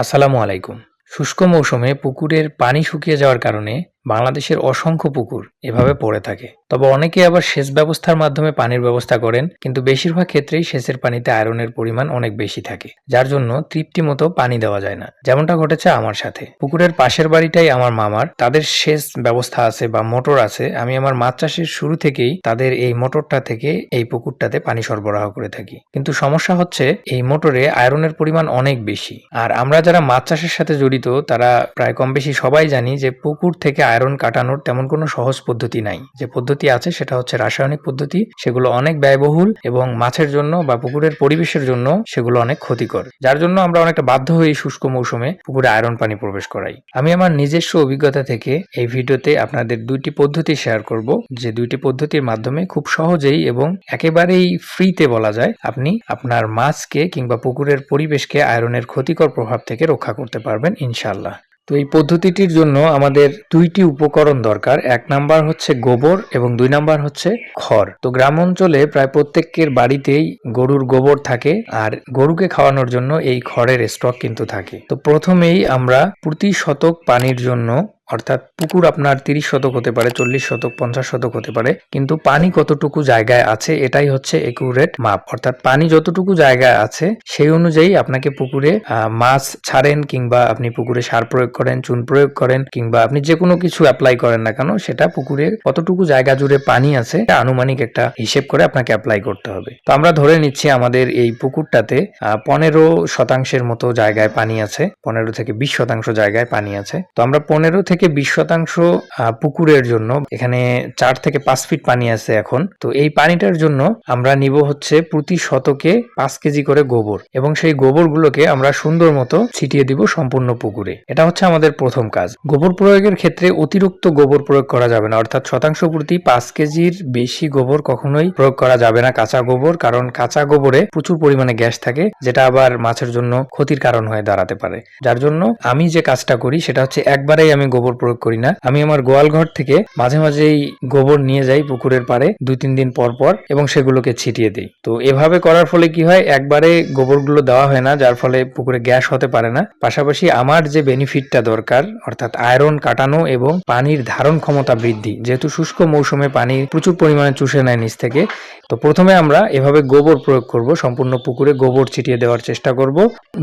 আসসালামু আলাইকুম। শুষ্ক মৌসুমে পুকুরের পানি শুকিয়ে যাওয়ার কারণে বাংলাদেশের অসংখ্য পুকুর এভাবে পড়ে থাকে। তবে অনেকে আবার সেচ ব্যবস্থার মাধ্যমে পানির ব্যবস্থা করেন, কিন্তু বেশিরভাগ ক্ষেত্রেই সেচের পানিতে আয়রনের পরিমাণ অনেক বেশি থাকে, যার জন্য তৃপ্তি মতো পানি দেওয়া যায় না। যেমনটা ঘটেছে আমার সাথে। পুকুরের পাশের বাড়িটাই আমার মামার। তাদের সেচ ব্যবস্থা আছে বা মোটর আছে। আমি আমার মাছ চাষের শুরু থেকেই তাদের এই মোটরটা থেকে এই পুকুরটাতে পানি সরবরাহ করে থাকি। কিন্তু সমস্যা হচ্ছে, এই মোটরে আয়রনের পরিমাণ অনেক বেশি। আর আমরা যারা মাছ চাষের সাথে জড়িত, তারা প্রায় কম বেশি সবাই জানি যে পুকুর থেকে আয়রন কাটানোর তেমন কোনো সহজ পদ্ধতি নাই। যে পদ্ধতি আছে সেটা হচ্ছে রাসায়নিক পদ্ধতি। সেগুলো অনেক ব্যয়বহুল এবং মাছের জন্য বা পুকুরের পরিবেশের জন্য সেগুলো অনেক ক্ষতিকর। যার জন্য আমরা অনেকটা বাধ্য হই শুষ্ক মৌসুমে পুকুরে আয়রন পানি প্রবেশ করাই। আমি আমার নিজস্ব অভিজ্ঞতা থেকে এই ভিডিওতে আপনাদের দুইটি পদ্ধতি শেয়ার করব। যে দুইটি পদ্ধতির মাধ্যমে খুব সহজেই এবং একেবারেই ফ্রিতে বলা যায়, আপনি আপনার মাছকে কিংবা পুকুরের পরিবেশকে আয়রনের ক্ষতিকর প্রভাব থেকে রক্ষা করতে পারবেন ইনশাল্লাহ তো এই পদ্ধতিটির জন্য আমাদের দুইটি উপকরণ দরকার। এক নাম্বার হচ্ছে গোবর এবং দুই নাম্বার হচ্ছে খড়। তো গ্রাম অঞ্চলে প্রায় প্রত্যেকের বাড়িতেই গরুর গোবর থাকে আর গরুকে খাওয়ানোর জন্য এই খড়ের স্টক কিন্তু থাকে। তো প্রথমেই আমরা প্রতি শতক পানির জন্য অর্থাৎ পুকুর আপনার তিরিশ শতক হতে পারে, চল্লিশ শতক, পঞ্চাশ শতক হতে পারে, কিন্তু পানি কতটুকু জায়গায় আছে এটাই হচ্ছে একুরেট মাপ। অর্থাৎ পানি যতটুকু জায়গায় আছে, সেই অনুযায়ী আপনাকে পুকুরে মাছ ছাড়েন কিংবা আপনি পুকুরে সার প্রয়োগ করেন, চুন প্রয়োগ করেন কিংবা আপনি যে কোনো কিছু অ্যাপ্লাই করেন না কেন, সেটা পুকুরে কতটুকু জায়গা জুড়ে পানি আছে আনুমানিক একটা হিসেব করে আপনাকে অ্যাপ্লাই করতে হবে। তো আমরা ধরে নিচ্ছি আমাদের এই পুকুরটাতে পনেরো শতাংশের মতো জায়গায় পানি আছে, পনেরো থেকে বিশ শতাংশ জায়গায় পানি আছে। তো আমরা পনেরো থেকে বিশ শতাংশ পুকুরের জন্য। এখানে চার থেকে পাঁচ ফিট পানি আছে এখন। তো এই পানিটার জন্য আমরা নিব হচ্ছে প্রতি শতকে পাঁচ কেজি করে গোবর এবং সেই গোবরগুলোকে আমরা সুন্দর মতো ছিটিয়ে দিব সম্পূর্ণ পুকুরে। এটা হচ্ছে আমাদের প্রথম কাজ। গোবর প্রয়োগের ক্ষেত্রে অতিরিক্ত গোবর প্রয়োগ করা যাবে না, অর্থাৎ শতাংশ প্রতি পাঁচ কেজির বেশি গোবর কখনোই প্রয়োগ করা যাবে না কাঁচা গোবর, কারণ কাঁচা গোবরে প্রচুর পরিমাণে গ্যাস থাকে, যেটা আবার মাছের জন্য ক্ষতির কারণ হয়ে দাঁড়াতে পারে। যার জন্য আমি যে কাজটা করি সেটা হচ্ছে একবারেই আমি গোবর প্রয়োগ করি না। আমি আমার গোয়াল ঘর থেকে মাঝে মাঝেই গোবর নিয়ে যাই পুকুরের পাড়ে দুই তিন দিন পর পর এবং সেগুলোকে ছিটিয়ে দিই। তো এভাবে করার ফলে কি হয়, একবারে গোবরগুলো দেওয়া হয় না, যার ফলে পুকুরে গ্যাস হতে পারে না। পাশাপাশি আমার যে বেনিফিটটা দরকার, অর্থাৎ আয়রন কাটানো এবং পানির ধারণ ক্ষমতা বৃদ্ধি, যেহেতু শুষ্ক মৌসুমে পানি প্রচুর পরিমাণে চুষে নেয় নিচ থেকে, তো প্রথমে আমরা এভাবে গোবর প্রয়োগ করব, সম্পূর্ণ পুকুরে গোবর ছিটিয়ে দেওয়ার চেষ্টা করব।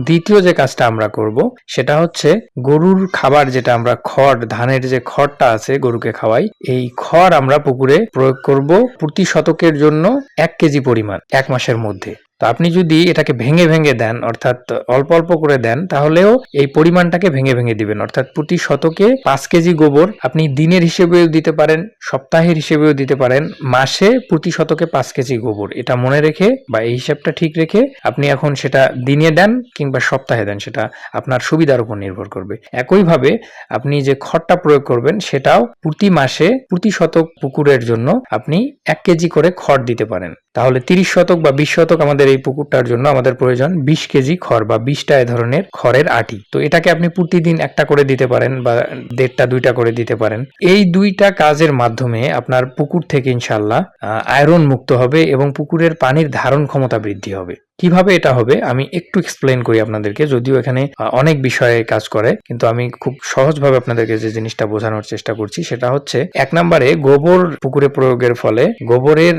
দ্বিতীয় যে কাজটা আমরা করব, সেটা হচ্ছে গরুর খাবার যেটা আমরা খড় ধানের যে খড়টা আছে গরুকে খাওয়াই, এই খড় আমরা পুকুরে প্রয়োগ করব প্রতি শতকের জন্য এক কেজি পরিমাণ, এক মাসের মধ্যে। তো আপনি যদি এটাকে ভেঙে ভেঙে দেন, অর্থাৎ অল্প অল্প করে দেন, তাহলেও এই পরিমাণটাকে ভেঙে ভেঙে দিবেন। অর্থাৎ প্রতি শতকে পাঁচ কেজি গোবর আপনি দিনের হিসেবেও দিতে পারেন, সপ্তাহের হিসেবেও দিতে পারেন, মাসে প্রতি শতকে পাঁচ কেজি গোবর। এটা মনে রেখে বা এই হিসাবটা ঠিক রেখে আপনি এখন সেটা দিনে দেন কিংবা সপ্তাহে দেন, সেটা আপনার সুবিধার উপর নির্ভর করবে। একইভাবে আপনি যে খড়টা প্রয়োগ করবেন, সেটাও প্রতি মাসে প্রতি শতক পুকুরের জন্য আপনি এক কেজি করে খড় দিতে পারেন। তাহলে তিরিশ শতক বা বিশ শতক আমাদের এই পুকুরটার জন্য আমাদের প্রয়োজন বিশ কেজি খড় বা বিশটা এ ধরনের খড়ের আটি। তো এটাকে আপনি প্রতিদিন একটা করে দিতে পারেন বা দেড়টা, দুইটা করে দিতে পারেন। এই দুইটা কাজের মাধ্যমে আপনার পুকুর থেকে ইনশাল্লাহ আয়রন মুক্ত হবে এবং পুকুরের পানির ধারণ ক্ষমতা বৃদ্ধি হবে। কীভাবে এটা হবে, আমি একটু এক্সপ্লেন করি আপনাদেরকে। যদিও এখানে অনেক বিষয়ে কাজ করে, কিন্তু আমি খুব সহজভাবে আপনাদেরকে যে জিনিসটা বোঝানোর চেষ্টা করছি, সেটা হচ্ছে, এক নম্বরে গোবর পুকুরে প্রয়োগের ফলে গোবরের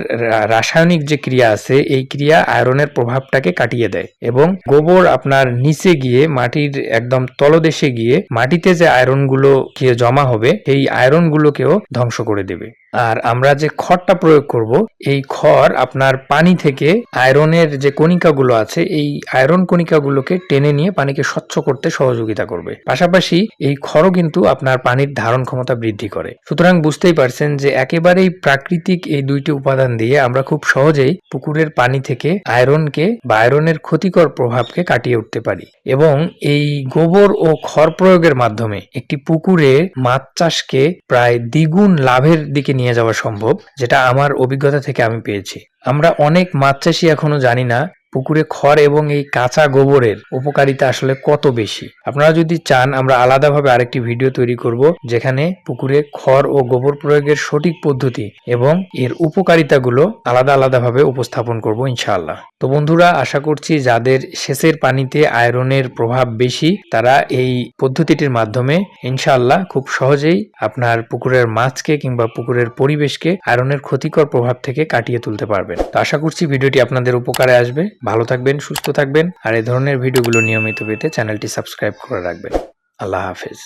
রাসায়নিক যে ক্রিয়া আছে, এই ক্রিয়া আয়রনের প্রভাবটাকে কাটিয়ে দেয় এবং গোবর আপনার নিচে গিয়ে, মাটির একদম তলদেশে গিয়ে, মাটিতে যে আয়রনগুলো গিয়ে জমা হবে এই আয়রনগুলোকেও ধ্বংস করে দেবে। আর আমরা যে খড়টা প্রয়োগ করব, এই খড় আপনার পানি থেকে আয়রনের যে কণিকাগুলো আছে, এই আয়রন কণিকাগুলোকে টেনে নিয়ে পানিকে স্বচ্ছ করতে সহযোগিতা করবে। পাশাপাশি এই খড়ও কিন্তু আপনার পানির ধারণ ক্ষমতা বৃদ্ধি করে। সুতরাং বুঝতেই পারছেন যে একেবারেই প্রাকৃতিক এই দুইটি উপাদান দিয়ে আমরা খুব সহজেই পুকুরের পানি থেকে আয়রনকে বা আয়রনের ক্ষতিকর প্রভাবকে কাটিয়ে উঠতে পারি এবং এই গোবর ও খড় প্রয়োগের মাধ্যমে একটি পুকুরে মাছ চাষকে প্রায় দ্বিগুণ লাভের দিকে নিয়ে যাওয়া সম্ভব, যেটা আমার অভিজ্ঞতা থেকে আমি পেয়েছি। আমরা অনেক মাছ চাষি এখনও জানি না পুকুরে খড় এবং এই কাঁচা গোবরের উপকারিতা আসলে কত বেশি? আপনারা যদি চান, আমরা আলাদাভাবে আরেকটি ভিডিও তৈরি করব, যেখানে পুকুরে খড় ও গোবর প্রয়োগের সঠিক পদ্ধতি এবং এর উপকারিতাগুলো আলাদা আলাদাভাবে উপস্থাপন করব ইনশাআল্লাহ। তো বন্ধুরা, আশা করছি যাদের সেচের পানিতে আয়রনের প্রভাব বেশি, তারা এই পদ্ধতিটির মাধ্যমে ইনশাআল্লাহ খুব সহজেই আপনার পুকুরের মাছকে কিংবা পুকুরের পরিবেশকে আয়রনের ক্ষতিকর প্রভাব থেকে কাটিয়ে তুলতে পারবেন। তো আশা করছি ভিডিওটি আপনাদের উপকারে আসবে। ভালো থাকবেন, সুস্থ থাকবেন, আর এ ধরনের ভিডিওগুলো নিয়মিত পেতে চ্যানেলটি সাবস্ক্রাইব করে রাখবেন। আল্লাহ হাফেজ।